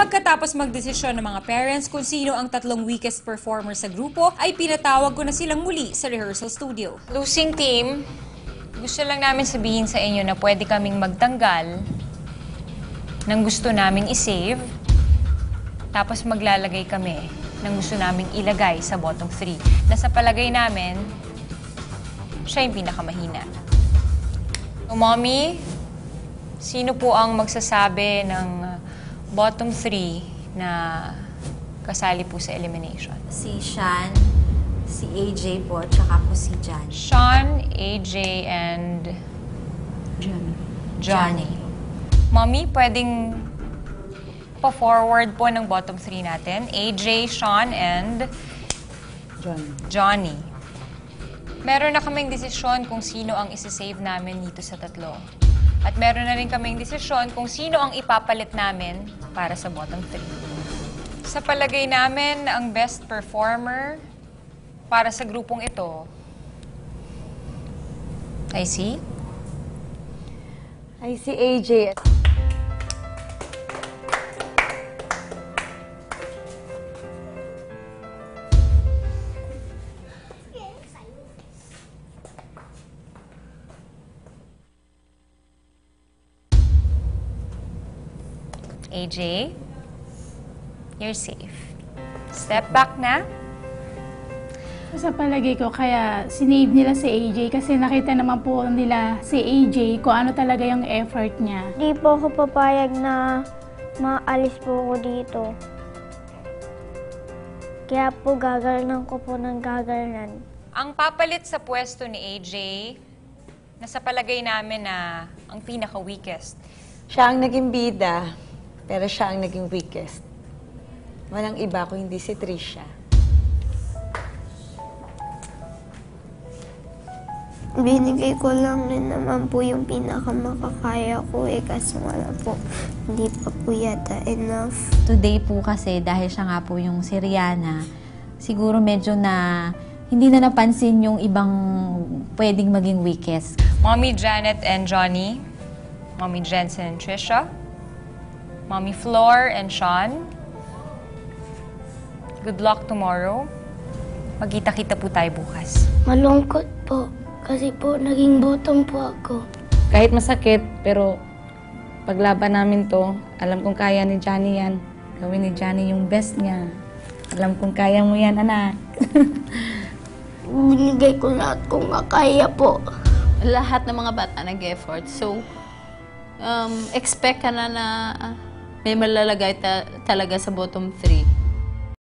Pagkatapos magdesisyon ng mga parents kung sino ang tatlong weakest performer sa grupo, ay pinatawag ko na silang muli sa rehearsal studio. Losing team, gusto lang namin sabihin sa inyo na pwede kaming magtanggal ng gusto naming isave, tapos maglalagay kami ng gusto naming ilagay sa bottom three. Na sa palagay namin, siya yung pinakamahina. So, mommy, sino po ang magsasabi ng bottom three na kasali po sa elimination? Si Shan, si AJ po, tsaka po si Jan. Sean, AJ, and Johnny. Johnny. Mommy, pwedeng pa-forward po ng bottom three natin. AJ, Sean, and Johnny. Johnny. Meron na kaming desisyon kung sino ang isi-save namin dito sa tatlo. At meron na rin kaming desisyon kung sino ang ipapalit namin para sa bottom three. Sa palagay namin, ang best performer para sa grupong ito ay si Ay, si AJ. AJ. You're safe. Step back na. Sa palagay ko, kaya sinave nila si AJ kasi nakita naman po nila si AJ kung ano talaga yung effort niya. Di po ako papayag na maalis po ako dito. Kaya po gagalan ko po ng gagalan. Ang papalit sa pwesto ni AJ, na sa palagay namin na ang pinaka-weakest. Siya ang naging bida, pero siya ang naging weakest. Walang iba kung hindi si Trisha. Binigay ko lang rin naman po yung pinakamakakaya ko eh kasi wala po. Hindi pa po yata enough. Today po kasi, dahil siya nga po yung si Rihanna, siguro medyo na hindi na napansin yung ibang pwedeng maging weakest. Mommy Janet and Johnny, Mommy Jensen and Trisha, Mommy Flor and Sean. Good luck tomorrow. Magkita-kita po tayo bukas. Malungkot po kasi po naging bottom po ako. Kahit masakit, pero paglaban namin to, alam kong kaya ni Johnny yan. Gawin ni Johnny yung best niya. Alam kong kaya mo yan, anak. Binigay ko lahat kung makaya po. lahat ng mga bata nag-effort. So, um, expect ka na na may malalagay ta- talaga sa bottom three.